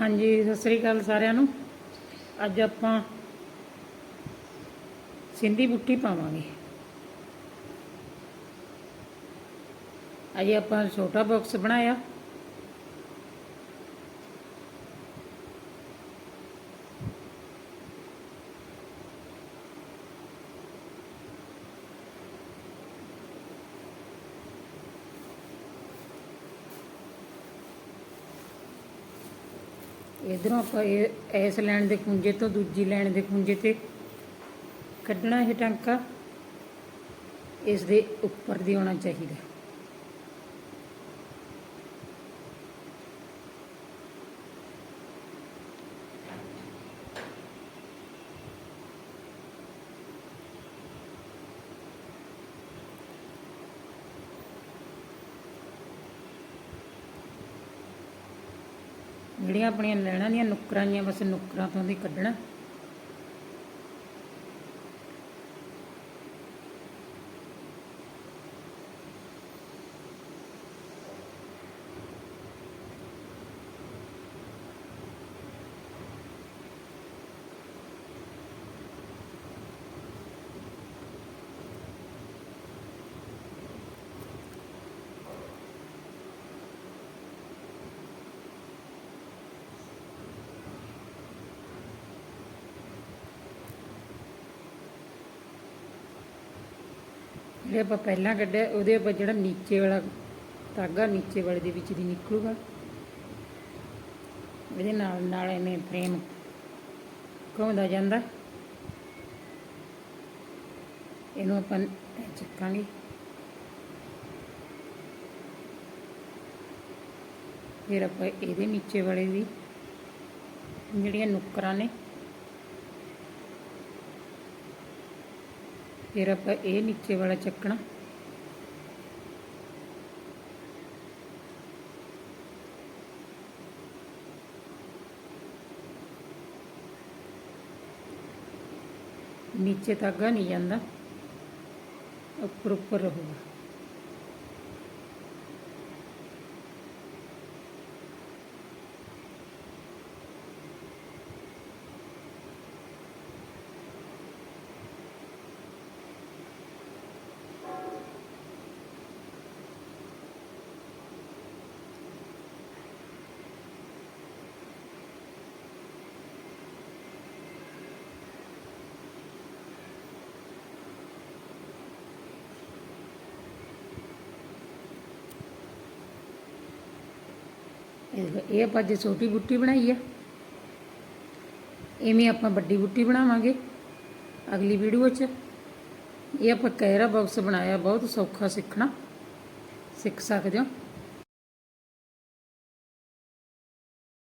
ਹਾਂਜੀ, ਸਤਿ ਸ੍ਰੀ ਅਕਾਲ ਸਾਰਿਆਂ ਨੂੰ। ਅੱਜ ਆਪਾਂ ਸਿੰਧੀ ਬੁੱਟੀ ਪਾਵਾਂਗੇ। ਅਜੇ ਆਪਾਂ ਛੋਟਾ ਬਾਕਸ ਬਣਾਇਆ। ਇਧਰੋਂ ਆਪਾਂ ਇਹ, ਇਸ ਲੈਣ ਦੇ ਖੁੰਝੇ ਤੋਂ ਦੂਜੀ ਲੈਣ ਦੇ ਖੁੰਝੇ ਤੇ ਕੱਢਣਾ ਇਹ ਟਾਂਕਾ, ਇਸ ਦੇ ਉੱਪਰ ਦੀ ਆਉਣਾ ਚਾਹੀਦਾ। ਜਿਹੜੀਆਂ ਆਪਣੀਆਂ ਲੈਣਾ ਦੀਆਂ ਨੁੱਕਰਾਂ ਜੀਆਂ ਬਸ ਨੁੱਕਰਾਂ ਤੋਂ ਦੀ ਕੱਢਣਾ। ਜਿਹੜੇ ਆਪਾਂ ਪਹਿਲਾਂ ਕੱਢਿਆ, ਉਹਦੇ ਉੱਪਰ ਜਿਹੜਾ ਨੀਚੇ ਵਾਲਾ ਧਾਗਾ ਨੀਚੇ ਵਾਲੇ ਦੇ ਵਿੱਚ ਦੀ ਨਿਕਲੂਗਾ। ਇਹਦੇ ਨਾਲ ਨਾਲ ਐਵੇਂ ਫਰੇਮ ਘੁੰਮਦਾ ਜਾਂਦਾ। ਇਹਨੂੰ ਆਪਾਂ ਚੱਕਾਂਗੇ। ਫਿਰ ਆਪਾਂ ਇਹਦੇ ਨੀਚੇ ਵਾਲੇ ਦੀ ਜਿਹੜੀਆਂ ਨੁੱਕਰਾਂ ਨੇ ਫਿਰ ਆਪਾਂ ਇਹ ਨੀਚੇ ਵਾਲਾ ਚੱਕਣਾ। ਨੀਚੇ ਧਾਗਾ ਨਹੀਂ ਜਾਂਦਾ ਉੱਪਰ ਉੱਪਰ ਰਹੂਗਾ। ਇਹ ਆਪਾਂ ਜੇ ਛੋਟੀ ਬੁੱਟੀ ਬਣਾਈ ਆ ਇਵੇਂ ਆਪਾਂ ਵੱਡੀ ਬੁੱਟੀ ਬਣਾਵਾਂਗੇ ਅਗਲੀ ਵੀਡੀਓ 'ਚ। ਇਹ ਆਪਾਂ ਕੈਰਾ ਬਾਕਸ ਬਣਾਇਆ, ਬਹੁਤ ਸੌਖਾ ਸਿੱਖਣਾ, ਸਿੱਖ ਸਕਦੇ ਹੋ।